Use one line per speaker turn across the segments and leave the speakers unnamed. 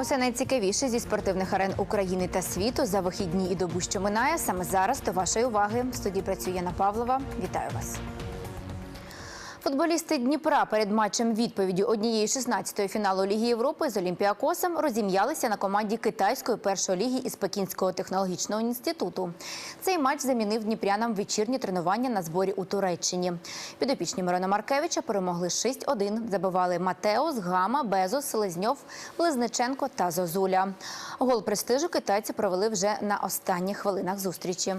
Усе найцікавіше зі спортивних арен України та світу за вихідні і добу, що минає. Саме зараз до вашої уваги. В студії працює Яна Павлова. Вітаю вас. Футболісти Дніпра перед матчем відповіді однієї 16-ї фіналу Ліги Європи з Олімпіакосом розім'ялися на команді китайської першої ліги із Пекінського технологічного інституту. Цей матч замінив дніпрянам вечірні тренування на зборі у Туреччині. Підопічні Мирона Маркевича перемогли 6-1. Забивали Матеос, Гама, Безос, Селезньов, Близниченко та Зозуля. Гол престижу китайці провели вже на останніх хвилинах зустрічі.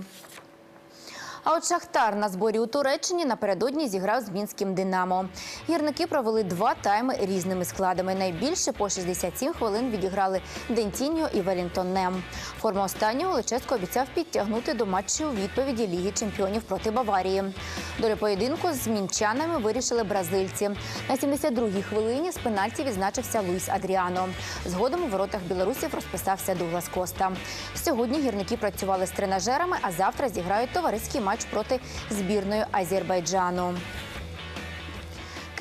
А от Шахтар на зборі у Туреччині напередодні зіграв з мінським Динамо. Гірники провели два тайми різними складами. Найбільше по 67 хвилин відіграли Дентіньо і Велінтон Нем. Форма останнього Лическо обіцяв підтягнути до матчу у відповіді Ліги чемпіонів проти Баварії. Долю поєдинку з мінчанами вирішили бразильці. На 72-й хвилині з пенальті відзначився Луїс Адріано. Згодом у воротах білорусів розписався Дуглас Коста. Сьогодні гірники працювали з тренажерами, а завтра зіграють товариський матч проти збірної Азербайджану.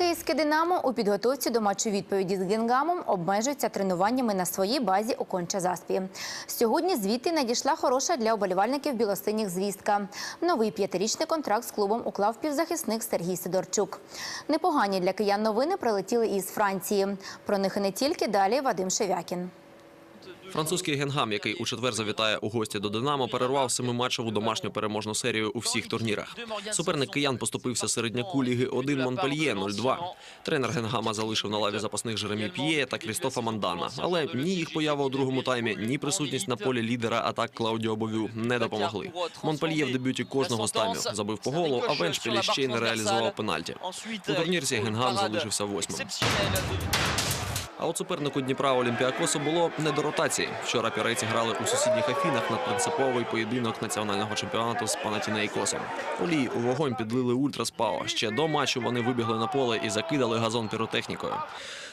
Київське Динамо у підготовці до матчу відповіді з Генгамом обмежується тренуваннями на своїй базі у Конча-Заспі. Сьогодні звідти надійшла хороша для оболівальників білосиніх звістка. Новий п'ятирічний контракт з клубом уклав півзахисник Сергій Сидорчук. Непогані для киян новини прилетіли із Франції. Про них і не тільки далі Вадим Шевякін.
Французький генгам, який у четвер завітає у гості до Динамо, перервав семиматчеву домашню переможну серію у всіх турнірах. Суперник киян поступився середняку ліги 1 Монпельє 0-2. Тренер генгама залишив на лаві запасних Жеремі П'є та Крістофа Мандана. Але ні їх поява у другому таймі, ні присутність на полі лідера атак Клаудіо Бовю не допомогли. Монпельє в дебюті кожного з таймів забив по голу, а Веншпілі ще й не реалізував пенальті. У турнірці генгам залишився восьмим. А от супернику Дніпра Олімпіакосу було не до ротації. Вчора пірейці грали у сусідніх Афінах на принциповий поєдинок національного чемпіонату з Панатінейкосом. Олії у вогонь підлили ультраспао. Ще до матчу вони вибігли на поле і закидали газон піротехнікою.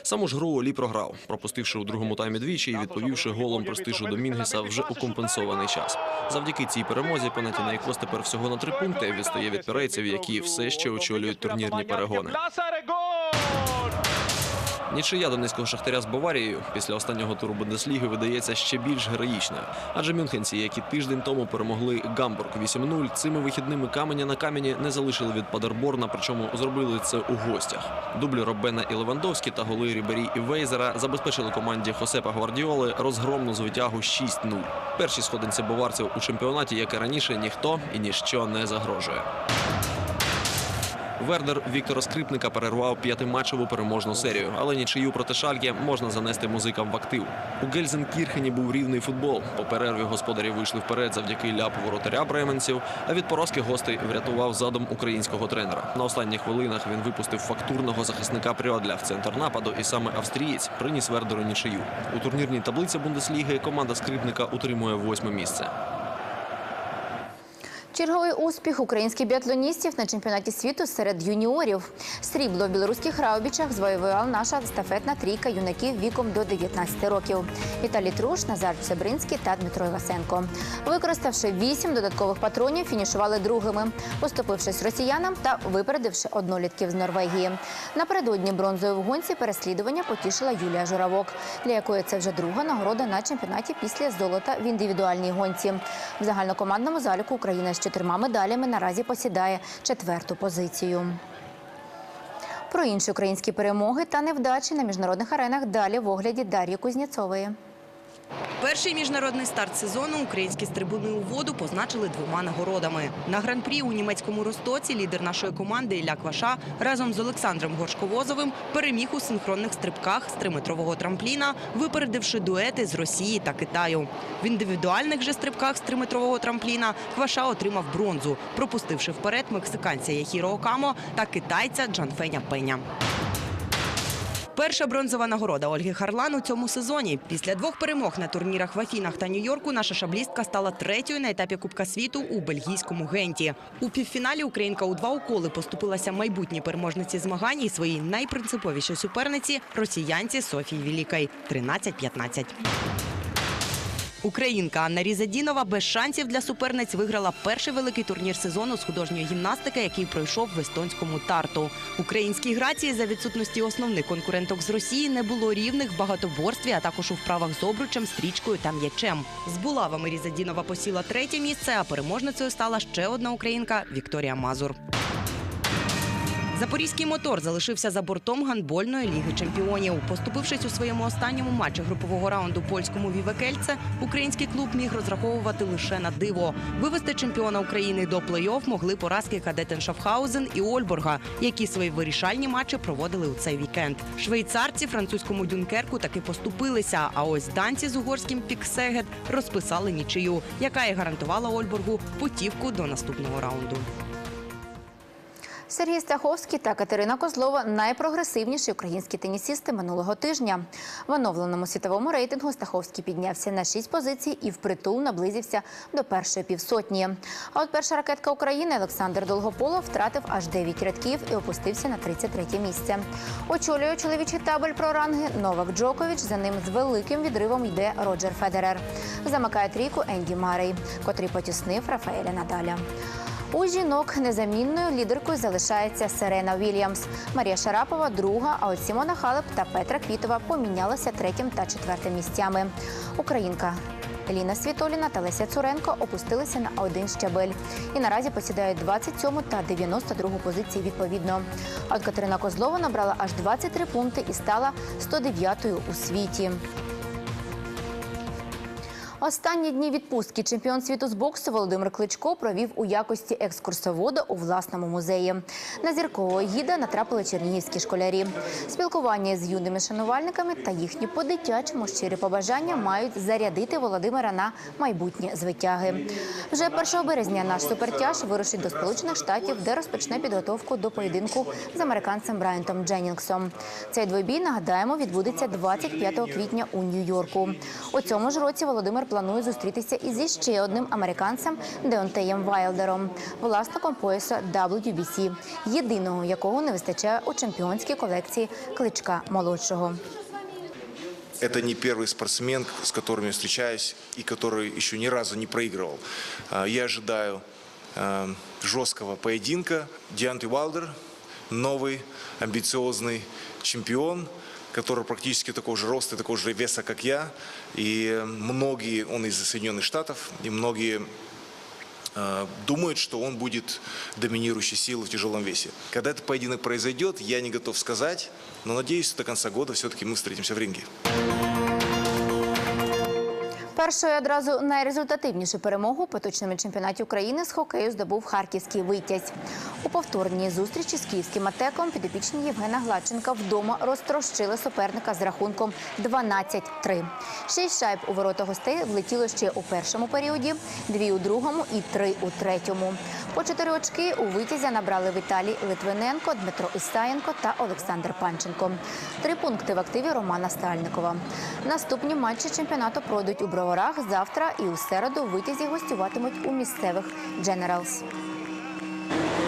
Саму ж гру Олі програв, пропустивши у другому таймі двічі і відповівши голом престижу Домінгеса вже у компенсований час. Завдяки цій перемозі Панатінейкос тепер всього на три пункти відстає від пірейців, які все ще очолюють турнірні перегони. Нічия донецького шахтаря з Баварією після останнього туру Бундесліги видається ще більш героїчною. Адже мюнхенці, які тиждень тому перемогли Гамбург 8-0, цими вихідними каменя на камені не залишили від Падерборна, причому зробили це у гостях. Дублі Робена і Левандовські та голи Рібері і Вейзера забезпечили команді Хосепа Гвардіоли розгромну звитягу 6-0. Перші сходинці баварців у чемпіонаті, як і раніше, ніхто і ніщо не загрожує. Вердер Віктора Скрипника перервав п'ятиматчеву переможну серію, але нічию проти Шальке можна занести музикам в актив. У Гельзенкірхені був рівний футбол. По перерві господарі вийшли вперед завдяки ляпу воротаря бременців. А від поразки гостей врятував задум українського тренера. На останніх хвилинах він випустив фактурного захисника Прьодля в центр нападу, і саме австрієць приніс Вердеру нічию. У турнірній таблиці Бундесліги команда Скрипника утримує восьме місце.
Черговий успіх українських біатлоністів на чемпіонаті світу серед юніорів. Срібло в білоруських раубічах звоювала наша стафетна трійка юнаків віком до 19 років. Віталій Труш, Назар Себринський та Дмитро Івасенко. Використавши вісім додаткових патронів, фінішували другими, поступившись росіянам та випередивши однолітків з Норвегії. Напередодні бронзою в гонці переслідування потішила Юлія Журавок, для якої це вже друга нагорода на чемпіонаті після золота в індивідуальній гонці. В загальнокомандному заліку Україна ще 24 медалями наразі посідає четверту позицію. Про інші українські перемоги та невдачі на міжнародних аренах далі в огляді Дар'ї Кузнєцової.
Перший міжнародний старт сезону українські стрибуни у воду позначили двома нагородами. На гран-прі у німецькому Ростоці лідер нашої команди Ілля Кваша разом з Олександром Горшковозовим переміг у синхронних стрибках з триметрового трампліна, випередивши дуети з Росії та Китаю. В індивідуальних же стрибках з триметрового трампліна Кваша отримав бронзу, пропустивши вперед мексиканця Яхіро Окамо та китайця Джанфеня Пеня. Перша бронзова нагорода Ольги Харлан у цьому сезоні. Після двох перемог на турнірах в Афінах та Нью-Йорку наша шаблістка стала третьою на етапі Кубка світу у бельгійському генті. У півфіналі Українка у два уколи поступилася майбутній переможниці змагань і своїй найпринциповішій суперниці росіянці Софії Вілікай 13-15. Українка Анна Різадінова без шансів для суперниць виграла перший великий турнір сезону з художньої гімнастики, який пройшов в естонському тарту. Українській грації за відсутності основних конкуренток з Росії не було рівних в багатоборстві, а також у вправах з обручем, стрічкою та м'ячем. З булавами Різадінова посіла третє місце, а переможницею стала ще одна українка Вікторія Мазур. Запорізький мотор залишився за бортом гандбольної ліги чемпіонів. Поступившись у своєму останньому матчі групового раунду польському Вівекельце, український клуб міг розраховувати лише на диво. Вивести чемпіона України до плей-офф могли поразки кадетен Шафхаузен і Ольборга, які свої вирішальні матчі проводили у цей вікенд. Швейцарці французькому Дюнкерку таки поступилися. А ось данці з угорським Піксегет розписали нічию, яка і гарантувала Ольборгу путівку до наступного раунду.
Сергій Стаховський та Катерина Козлова найпрогресивніші українські тенісісти минулого тижня. В оновленому світовому рейтингу Стаховський піднявся на 6 позицій і впритул наблизився до першої півсотні. А от перша ракетка України Олександр Долгополов втратив аж 9 рядків і опустився на 33 місце. Очолює чоловічий табель про ранги Новак Джокович. За ним з великим відривом йде Роджер Федерер. Замикає трійку Енді Марей, котрий потіснив Рафаеля Надаля. У жінок незамінною лідеркою залишається Серена Вільямс. Марія Шарапова друга, а от Сімона Халеп та Петра Квітова помінялися третім та четвертим місцями. Українка Еліна Світоліна та Леся Цуренко опустилися на один щабель і наразі посідають 27 та 92 позиції відповідно. А Катерина Козлова набрала аж 23 пункти і стала 109-ю у світі. Останні дні відпустки чемпіон світу з боксу Володимир Кличко провів у якості екскурсовода у власному музеї. На зіркового гіда натрапили чернігівські школярі. Спілкування з юними шанувальниками та їхні по-дитячому щирі побажання мають зарядити Володимира на майбутнє звитяги. Вже 1 березня наш супертяж вирушить до Сполучених Штатів, де розпочне підготовку до поєдинку з американцем Брайантом Дженнінгсом. Цей двобій, нагадаємо, відбудеться 25 квітня у Нью-Йорку. У цьому ж році Володимир планує зустрітися із ще одним американцем Деонтеєм Вайлдером, власником пояса WBC, єдиного якого не вистачає у чемпіонській колекції кличка молодшого.
Это не первый спортсмен, с которым я встречаюсь и который еще ни разу не проигрывал. А, Я ожидаю э, жесткого поединка. Дианти Уайлдер, новый амбициозный чемпион, который практически такого же роста, такого же веса, как я. И многие, он из Соединенных Штатов, и многие э, думают, что он будет доминирующей силой в тяжелом весе. Когда этот поединок произойдет, я не готов сказать, но надеюсь, до конца года все-таки мы встретимся в ринге.
Першою одразу найрезультативнішу перемогу у поточному чемпіонаті України з хокею здобув харківський витязь. У повторній зустрічі з київським атеком підопічні Євгена Гладченка вдома розтрощили суперника з рахунком 12-3. Шість шайб у ворота гостей влетіло ще у першому періоді, дві у другому і три у третьому. По чотири очки у витязя набрали Віталій Литвиненко, Дмитро Ісаєнко та Олександр Панченко. Три пункти в активі Романа Стальникова. Наступні матчі чемпіонату пройдуть у Броварах завтра і у середу в витязі гостюватимуть у місцевих Дженералс.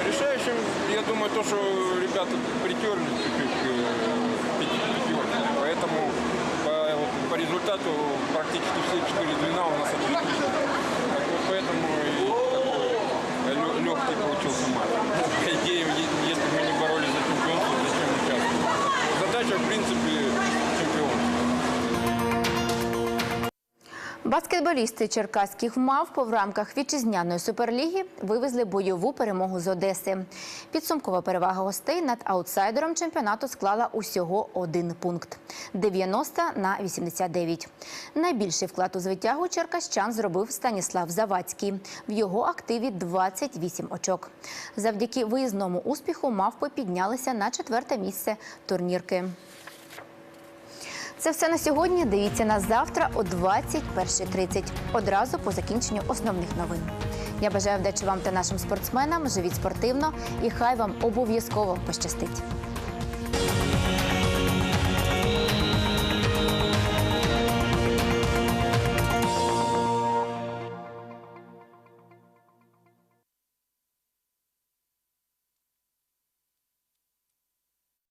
Решающим, я думаю, то, что ребята притерлись чуть-чуть к э, пяти- пятерке. Поэтому по, вот по результату практически все четыре звена у нас ответили. Так вот поэтому и такой легкий получился матч. По идее, е- если бы мы не боролись за чемпионство, зачем участвовать? Задача, в принципе,
Баскетболісти черкаських мавп в рамках вітчизняної суперліги вивезли бойову перемогу з Одеси. Підсумкова перевага гостей над аутсайдером чемпіонату склала усього один пункт 90 на 89. Найбільший вклад у звитягу черкащан зробив Станіслав Завадський. В його активі 28 очок. Завдяки виїзному успіху мавпи піднялися на четверте місце турнірки. Це все на сьогодні. Дивіться нас завтра о 21.30, одразу по закінченню основних новин. Я бажаю вдачі вам та нашим спортсменам. Живіть спортивно і хай вам обов'язково пощастить.